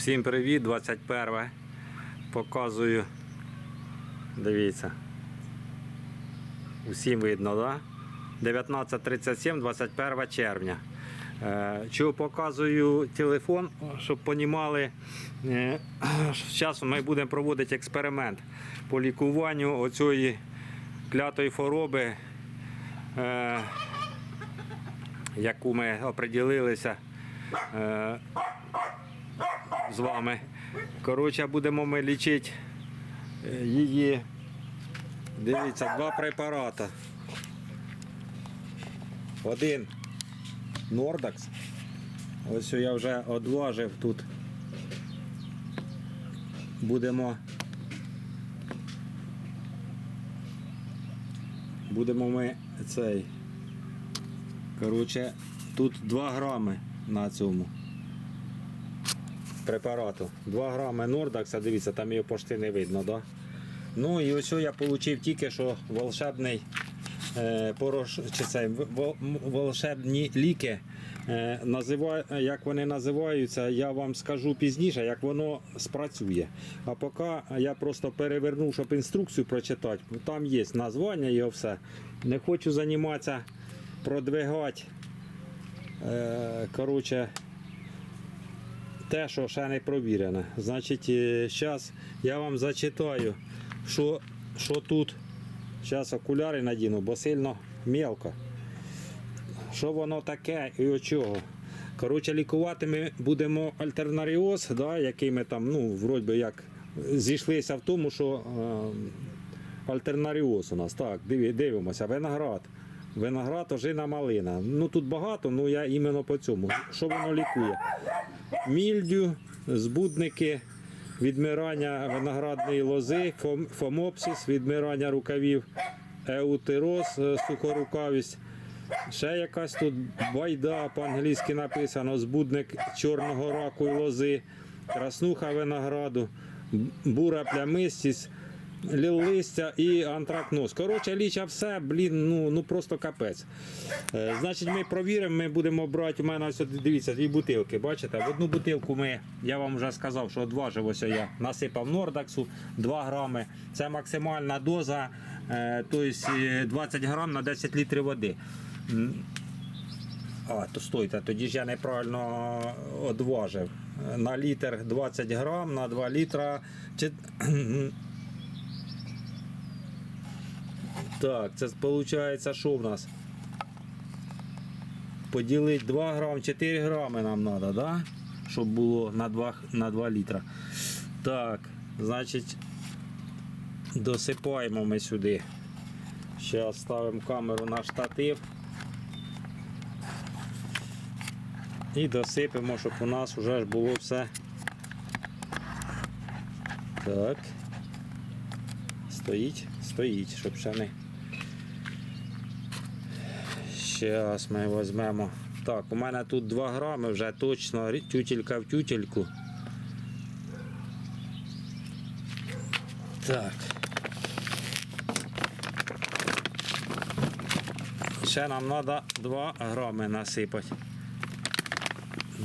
Всім привіт, 21. Показую. Дивіться. Усім видно, да? 19.37, 21 червня. Е, Чого показую телефон, щоб понімали. Зараз ми будемо проводити експеримент по лікуванню оцієї клятої хвороби, е, яку ми оприділилися. З вами. Коротше, будемо ми лічити е, її. Дивіться, два препарати. Один Нордакс. Ось я вже одважив тут. Будемо. Будемо ми цей. Коротше, тут 2 грами на цьому препарату. 2 грами Нордакса, дивіться, там його почти не видно. Да? Ну і ось я отримав тільки що волшебний е, порош, чи це, волшебні ліки. Е, назива, як вони називаються, я вам скажу пізніше, як воно спрацює. А поки я просто перевернув, щоб інструкцію прочитати. Там є названня і все. Не хочу займатися продвигати. Е, коротше, те, що ще не провірене. Значить, зараз я вам зачитаю, що, що тут. Зараз окуляри надіну, бо сильно мелко. Що воно таке і от чого. Коротше, лікувати ми будемо альтернаріоз, да, який ми там, ну, вроді як зійшлися в тому, що е, альтернаріоз у нас. Так, дивимося, виноград. Виноград, ожина малина. Ну тут багато, ну я іменно по цьому. Що воно лікує? Мільдю, збудники, відмирання виноградної лози, фомопсис, відмирання рукавів, еутероз, е, сухорукавість. Ще якась тут байда по-англійськи написано, збудник чорного раку і лози, краснуха винограду, бура плямистість, листя і антракноз. Коротше, ліча все, блін, ну, ну просто капець. Е, Значить, ми провіримо, ми будемо брати. У мене ось, дивіться, дві бутилки. Бачите? В одну бутилку ми, я вам вже сказав, що одважився я. Насипав Нордаксу 2 грами. Це максимальна доза, е, тобто е, 20 грам на 10 літрів води. А, то стойте, тоді ж я неправильно одважив. Е, На літр 20 грам, на 2 літра. чи- Так, це виходить, що в нас? Поділити 2 грам, 4 грами нам треба, да? щоб було на 2, на 2 літра. Так, значить, досипаємо ми сюди. Зараз ставимо камеру на штатив. І досипемо, щоб у нас вже ж було все. Так. Стоїть, стоїть, щоб ще не. Зараз ми візьмемо. Так, у мене тут 2 грами вже точно тютелька в тютельку. Так. Ще нам треба 2 грами насипати.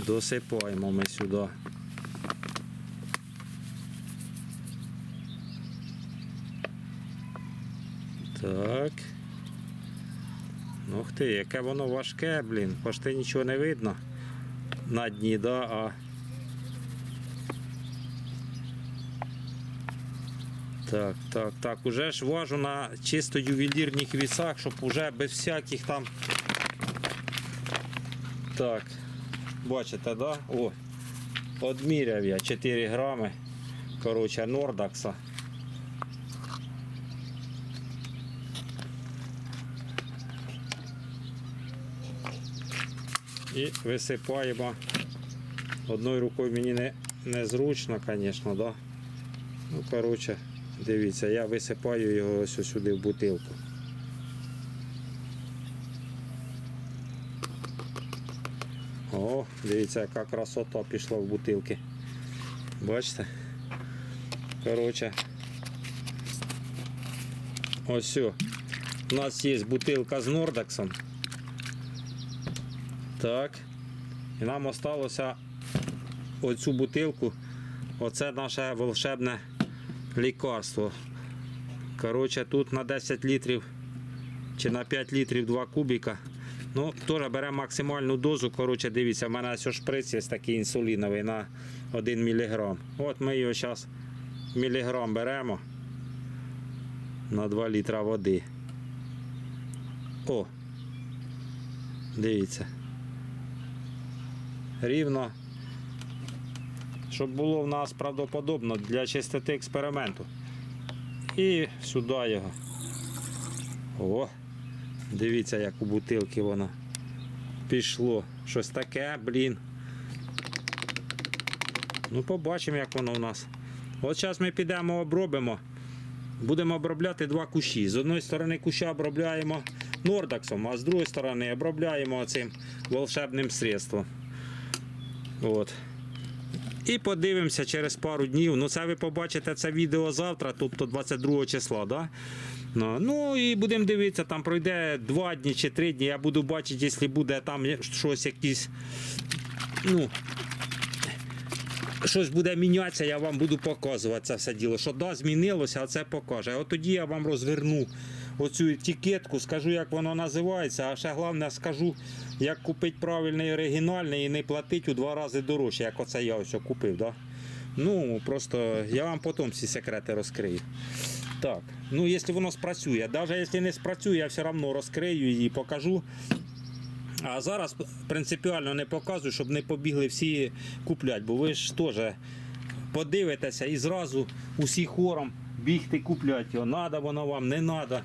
Досипаємо ми сюди. Так. Ух ти, яке воно важке, блін. Почти нічого не видно на дні, да, а. Так, так, так. Уже ж важу на чисто ювелірних вісах, щоб уже без всяких там. Так. Бачите, да? О. Одміряв я 4 грами. Коротше, Нордакса. І висипаємо. Одною рукою мені не, незручно, звісно, да? Ну, коротше, дивіться, я висипаю його ось сюди в бутилку. О, дивіться, яка красота пішла в бутилки. Бачите? Коротше. Ось. У нас є бутилка з Нордаксом. Так. І нам осталося оцю бутилку. Оце наше волшебне лікарство. Коротше, тут на 10 літрів чи на 5 літрів 2 кубіка. Ну, теж беремо максимальну дозу. Коротше, дивіться, в мене ось шприц є такий інсуліновий на 1 мг. От ми його зараз міліграм беремо на 2 літра води. О! Дивіться. Рівно. Щоб було в нас правдоподобно для чистоти експерименту. І сюди його. О! Дивіться, як у бутилки воно пішло. Щось таке, блін. Ну, побачимо, як воно у нас. От зараз ми підемо обробимо. Будемо обробляти два кущі. З одної сторони куща обробляємо нордаксом, а з другої сторони обробляємо цим волшебним средством. От. І подивимося через пару днів. Ну, це ви побачите це відео завтра, тобто 22 числа. Да? Ну, ну і будемо дивитися, там пройде 2 дні чи 3 дні. Я буду бачити, якщо буде там щось якісь. Ну, щось буде мінятися, я вам буду показувати це все діло. Що да, змінилося, а це покаже. От тоді я вам розверну оцю етикетку, скажу, як воно називається, а ще головне скажу, як купити правильний оригінальний і не платити у два рази дорожче, як оце я ось купив. Да? Ну, просто я вам потім всі секрети розкрию. Так, ну якщо воно спрацює, навіть якщо не спрацює, я все одно розкрию і покажу. А зараз принципіально не показую, щоб не побігли всі купляти, бо ви ж теж подивитеся і зразу усі хором бігти купляти його. Надо воно вам, не треба,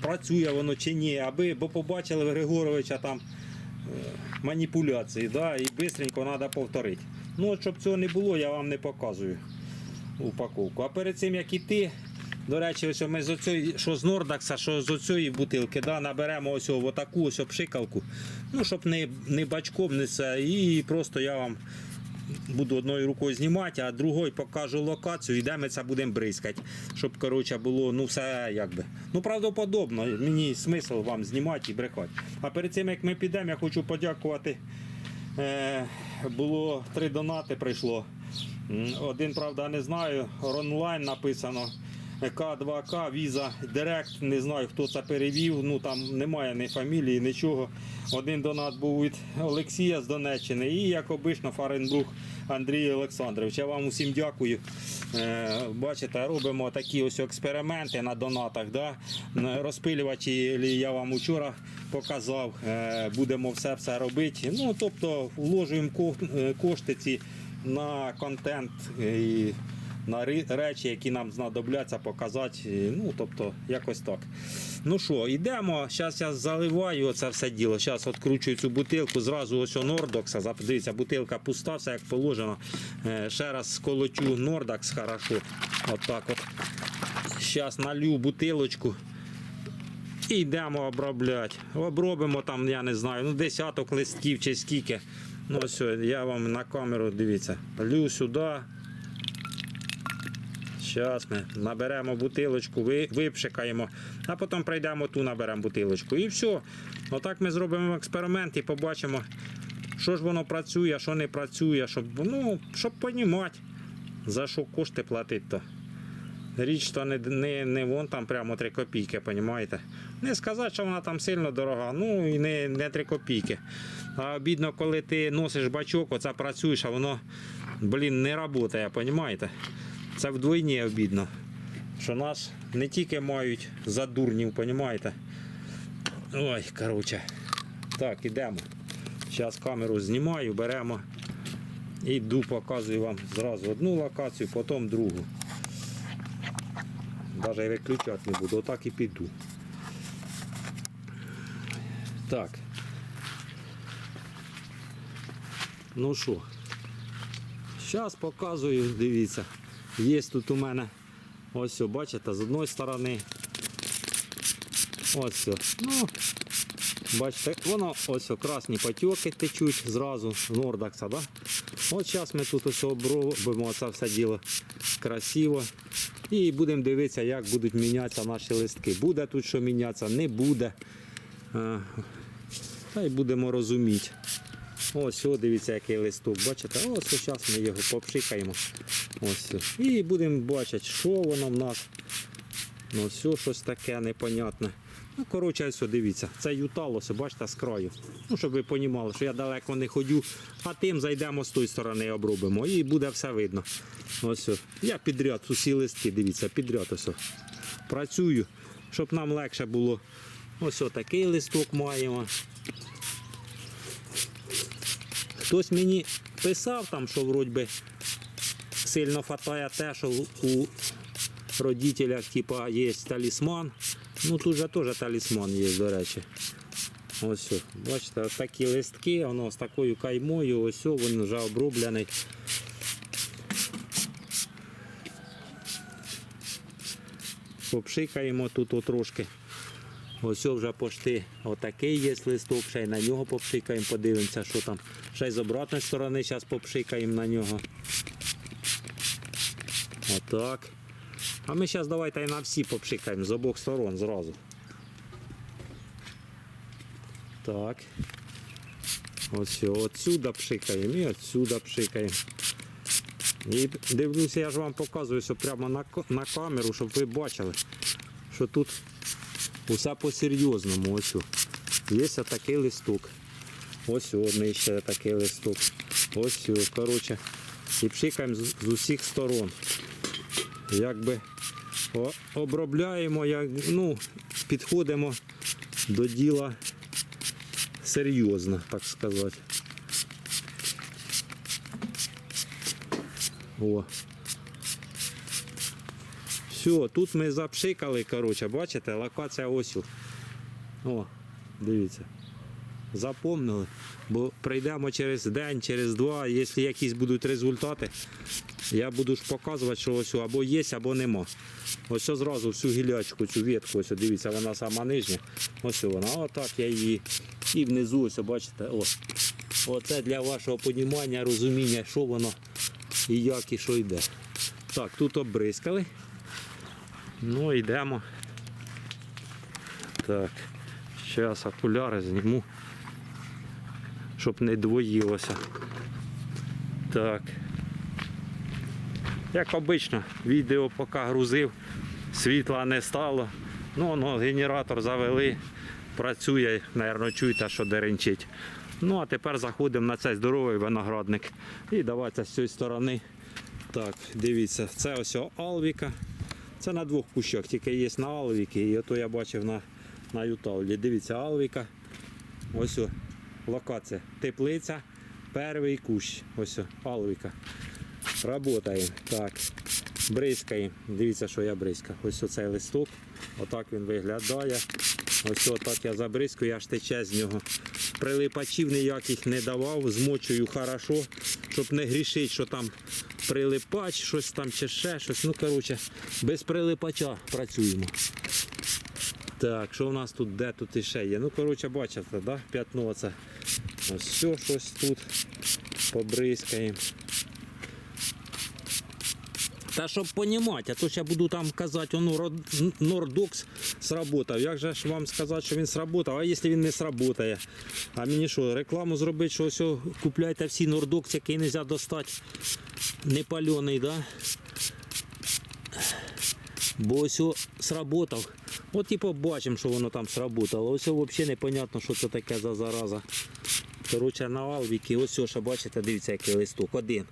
працює воно чи ні, аби бо побачили Григоровича там маніпуляції, да, і швидко треба повторити. Ну, щоб цього не було, я вам не показую упаковку. А перед цим як іти, до речі, ось ми з оцього, що з Нордакса, що з оцієї бутилки, да, наберемо ось таку ось пшикалку, ну, щоб не, не бачком не це. І просто я вам буду одною рукою знімати, а другою покажу локацію, і де ми це будемо бризкати. Щоб коротше, було ну, все якби. Ну, правдоподобно, мені смисл вам знімати і брехати. А перед цим як ми підемо, я хочу подякувати. Е, було три донати прийшло. Один, правда, не знаю. Онлайн написано. К2К, Віза Директ, не знаю, хто це перевів. Ну там немає ні фамілії, нічого. Один донат був від Олексія з Донеччини і, як обично, Фаренбрух Андрій Олександрович. Я вам усім дякую. Е, бачите, робимо такі ось експерименти на донатах. Да? Розпилювачі я вам вчора показав. Е, будемо все все робити. Ну, тобто вложуємо е, кошти ці на контент і на речі, які нам знадобляться показати. Ну, тобто, якось так. Ну що, йдемо. Зараз я заливаю це все діло. Зараз відкручую цю бутилку. Зразу ось у Нордокса. Дивіться, бутилка пуста, все як положено. Е, Ще раз сколочу Нордакс хорошо. Отак от. Зараз налью бутилочку. І йдемо обробляти. Обробимо там, я не знаю, ну десяток листків чи скільки. Ну ось, я вам на камеру дивіться. Лю сюди. Зараз ми наберемо бутилочку, ви- випшикаємо, а потім прийдемо ту наберемо бутилочку. І все. Отак ми зробимо експеримент і побачимо, що ж воно працює, що не працює, щоб, ну, щоб понімати, за що кошти платити. то Річ то не, не, не вон там прямо 3 копійки, понімаєте? Не сказати, що вона там сильно дорога, ну і не, не 3 копійки. А обідно, коли ти носиш бачок, оце працюєш, а воно, блін, не працює, понімаєте? Це вдвойні обідно. Що нас не тільки мають за дурнів, понімаєте? Ой, коротше. Так, ідемо. Зараз камеру знімаю, беремо. І йду, показую вам зразу одну локацію, потім другу. Навіть виключати не буду, отак і піду. Так. Ну що, зараз показую, дивіться. Є тут у мене ось бачите, з одної сторони. Ось. Ну, бачите, воно ось красні потьоки течуть зразу з Нордакса. Да? От зараз ми тут ось обробимо це все діло красиво. І будемо дивитися, як будуть мінятися наші листки. Буде тут що мінятися, не буде. Е, Та й будемо розуміти. Ось, о, дивіться, який листок. Бачите? Ось зараз ми його попшикаємо. Ось. І будемо бачити, що воно в нас. Ну, все щось таке непонятне. Ну, коротше, ось, дивіться, це юталося, бачите, з краю. Ну, щоб ви розуміли, що я далеко не ходю, а тим зайдемо з тої сторони, обробимо. І буде все видно. Ось. Я підряд, усі листки, дивіться, підряд ось. Працюю, щоб нам легше було. Ось такий листок маємо. Хтось мені писав там, що вроді сильно хватає те, що у родителях типа, є талісман. Ну тут же теж талісман є, до речі. Ось, бачите, ось такі листки, воно з такою каймою, ось він вже оброблений. Попшикаємо тут трошки. Ось вже пошти отакий є листок, ще й на нього попшикаємо, подивимося, що там. Ще й з обратної сторони зараз попшикаємо на нього. Отак. А ми зараз давайте і на всі попшикаємо з обох сторон зразу. Так. Ось отсюда пшикаємо і отсюда пшикаємо. І дивлюся, я ж вам показую все прямо на, на камеру, щоб ви бачили, що тут усе по-серйозному. Ось. Є такий листок. Ось одний ще такий листок. Ось, коротше. І пшикаємо з, з усіх сторон. Якби обробляємо, як, ну, підходимо до діла серйозно, так сказати. О. Все, тут ми запшикали, коротше, бачите, локація ось. о. Дивіться. Запомнили. Бо прийдемо через день, через два, якщо якісь будуть результати, я буду ж показувати, що ось або є, або нема. Ось ось зразу всю гілячку, цю ветку, ось дивіться, вона сама нижня. Ось вона. Отак я її. І внизу, ось бачите, о. Оце для вашого понімання, розуміння, що воно і як, і що йде. Так, тут обризкали. Ну, йдемо. Так. Зараз окуляри зніму. Щоб не двоїлося. Так. Як обично, відео поки грузив, світла не стало. Ну, воно, генератор завели, працює, мабуть, чуєте, що деренчить. Ну, а тепер заходимо на цей здоровий виноградник. І давайте з цієї сторони. Так, дивіться, це ось Алвіка. Це на двох кущах, тільки є на Алвіки, і ото я бачив на, на Юталді. Дивіться, Алвіка. Ось о, локація. Теплиця, перший кущ. Ось о, Алвіка. Работаємо. Так. Бризкаємо. Дивіться, що я бризкаю. Ось оцей листок. Отак він виглядає. Ось отак я забризкаю, аж тече з нього. Прилипачів ніяких не давав, змочую хорошо, щоб не грішити, що там прилипач, щось там чи ще щось. Ну, коротше, без прилипача працюємо. Так, що в нас тут, де тут іще є? Ну, коротше, бачите, да? п'ятно це. Ось все, щось тут побризкаємо. Та щоб понімати, а то ще я буду там казати, Род- Нордокс сработав. Як же ж вам сказати, що він сработав, а якщо він не сработає? А мені що, рекламу зробити, що ось купляйте всі Нордокс, який не можна достати не пальоний, да? Бо ось сработав. От і побачимо, що воно там сработало. Ось взагалі непонятно, що це таке за зараза. Коротше, на Алвіки, ось о, ще бачите, дивіться, який листок. Один.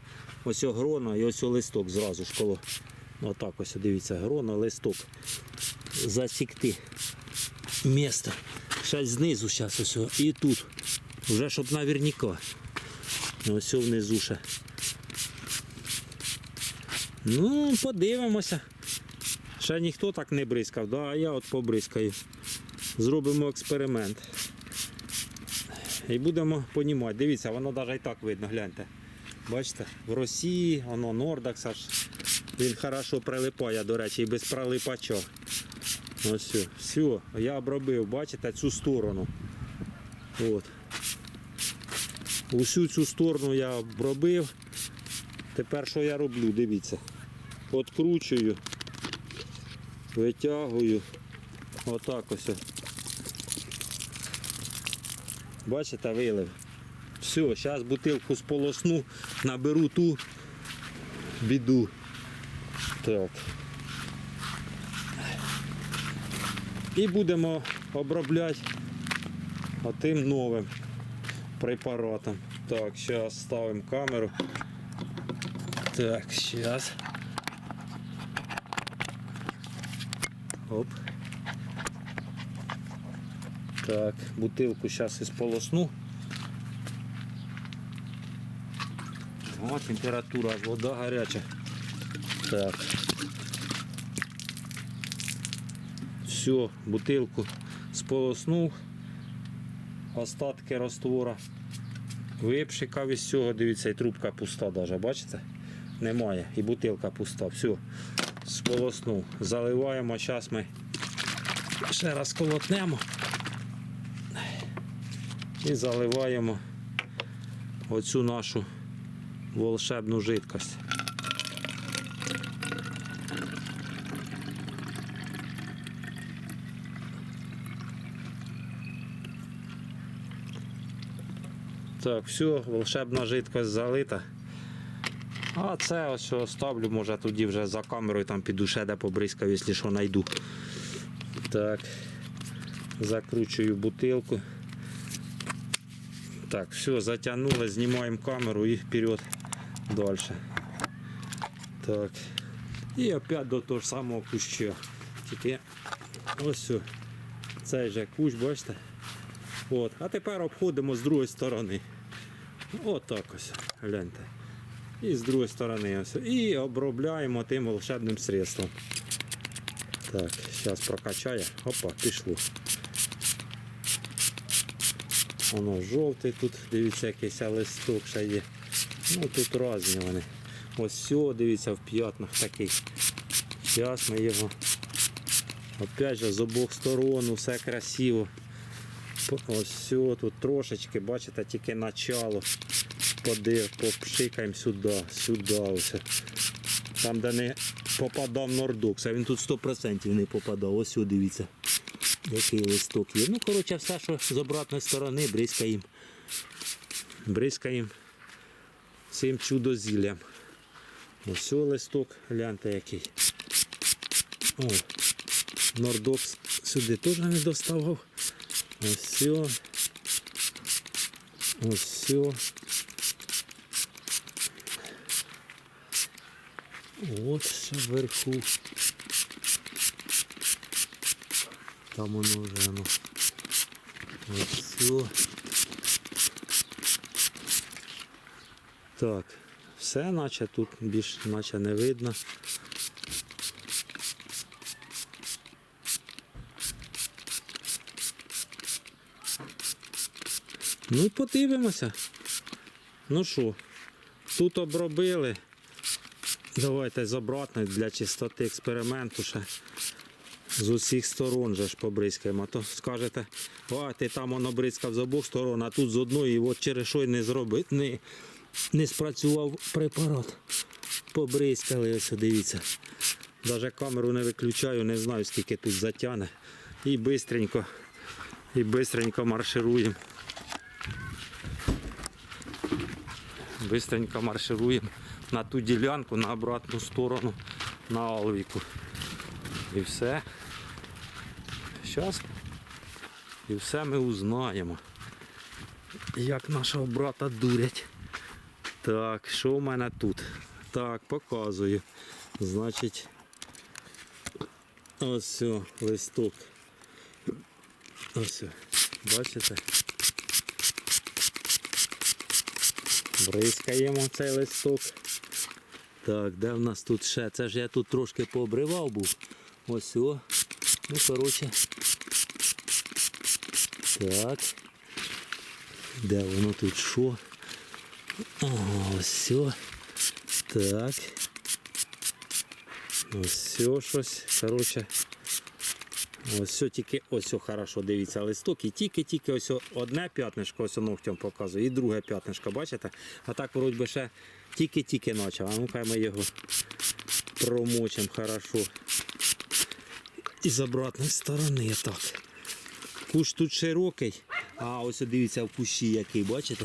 Ось грона і ось листок зразу ж коло. Отак ось дивіться, грона, листок. Засікти місто. Ще знизу зараз ось. І тут. Вже щоб наверняка. Ось внизу ще. Ну, подивимося. Ще ніхто так не бризкав, да? а я от побризкаю. Зробимо експеримент. І будемо понімати. Дивіться, воно навіть і так видно, гляньте. Бачите, в Росії, воно Нордакс аж. Він хорошо прилипає, до речі, і без прилипача. Ось все. Все, я обробив, бачите, цю сторону. От. Усю цю сторону я обробив. Тепер що я роблю? Дивіться. Откручую, витягую. Отак ось. Бачите, вилив. Все, зараз бутилку сполосну, наберу ту біду. Так. І будемо обробляти отим новим препаратом. Так, зараз ставимо камеру. Так, зараз. Оп. Так, бутилку зараз ісполосну. О, температура, вода гаряча. Так. Все, бутилку сполоснув. Остатки раствора випшикав із цього, дивіться, і трубка пуста даже, бачите? Немає. І бутилка пуста. Все, сполоснув. Заливаємо, зараз ми ще раз колотнемо і заливаємо оцю нашу волшебну жидкость. Так, все, волшебна жидкость залита. А це ось що ставлю, може тоді вже за камерою там піду ще де побризкав, якщо що знайду. Так, закручую бутилку. Так, все, затягнули, знімаємо камеру і вперед далі. Так. І опять до того ж самого куща. Тільки ось цей же кущ, бачите? От. А тепер обходимо з другої сторони. Так ось. Гляньте. І з другої сторони ось. І обробляємо тим волшебним средством. Так, зараз прокачає. Опа, пішло. Воно жовтий тут, дивіться, якийсь листок ще є. Ну тут різні вони. Ось все, дивіться, в п'ятнах такий. Зараз ми його. Опять же, з обох сторон, все красиво. Ось все, тут трошечки, бачите, тільки начало. Подив, попшикаємо сюди, сюди. Ось. Там, де не попадав нордокс, а він тут 100% не попадав. Ось дивіться. Який листок є. Ну, коротше, все, що з обратної сторони, бризкаємо. Бризкаємо цим чудозіллям. Ось листок, гляньте який. О, Нордокс сюди теж не доставав. Ось. Ось ще вверху. Там воно вже ну. Ось все. Так, все наче тут більш наче не видно. Ну подивимося. Ну що, тут обробили. Давайте з обратної для чистоти експерименту ще з усіх сторон же ж побризкаємо. То скажете, а ти там воно бризкав з обох сторон, а тут з одної, от через що й не зробить, не, не спрацював препарат. Побризкали, ось дивіться. Навіть камеру не виключаю, не знаю скільки тут затягне. І бистренько, і бистренько маршируємо. Бистренько маршируємо на ту ділянку, на обратну сторону, на Алвіку. І все. Зараз. І все ми узнаємо. Як нашого брата дурять. Так, що в мене тут? Так, показую. Значить, ось все, листок. Ось. все. Бачите? Бризкаємо цей листок. Так, де в нас тут ще? Це ж я тут трошки пообривав був. Ось о. Ну, коротше. Так. Де воно тут що? Ось. Так. Ось щось. Коротше. Ось тільки ось хорошо, дивіться, листок і тільки-тільки ось одне п'ятнишко, ось ногтем показує, і друге п'ятнишко, бачите? А так вроді би ще тільки-тільки почав. А ну-ка ми його промочимо хорошо. І з обратної сторони так. Куш тут широкий, а ось дивіться в кущі який, бачите?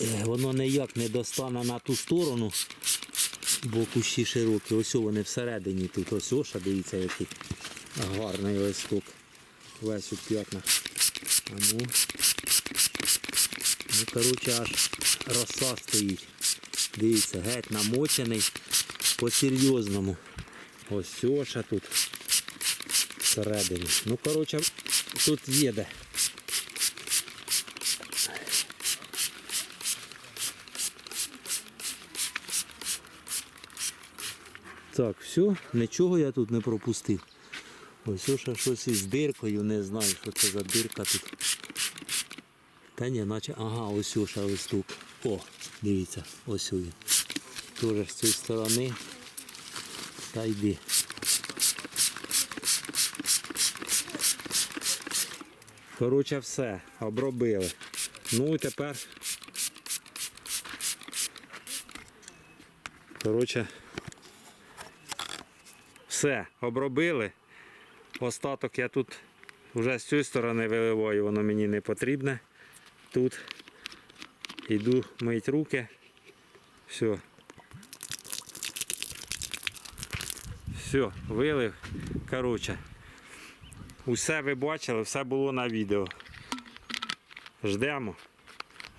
Е, Воно ніяк не достане на ту сторону, бо кущі широкі. Ось вони всередині тут. Ось оша, дивіться, який гарний листок. Весь у п'ятнах. Ну. Ну, коротше, аж роса стоїть. Дивіться, геть намочений по-серйозному. Ось оша тут всередині. Ну, коротше, тут є. Так, все, нічого я тут не пропустив. Ось ще щось із диркою, не знаю, що це за дирка тут. Та ні, наче, ага, ось ще листок. О, дивіться, ось він. Теж з цієї сторони. Та йди. Коротше, все, обробили. Ну і тепер. Коротше, все, обробили. Остаток я тут вже з цієї сторони виливаю, воно мені не потрібне. Тут йду мить руки. Все. Все, вилив. Коротше. Усе ви бачили, все було на відео. Ждемо.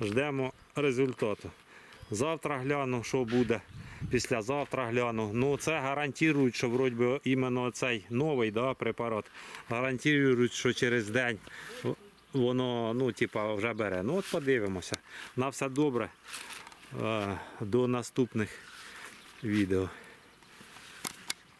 Ждемо результату. Завтра гляну, що буде. Післязавтра гляну. Ну це гарантують, що вроді іменно цей новий да, препарат. Гарантують, що через день воно ну, типа, вже бере. Ну от подивимося. На все добре. Е, До наступних відео.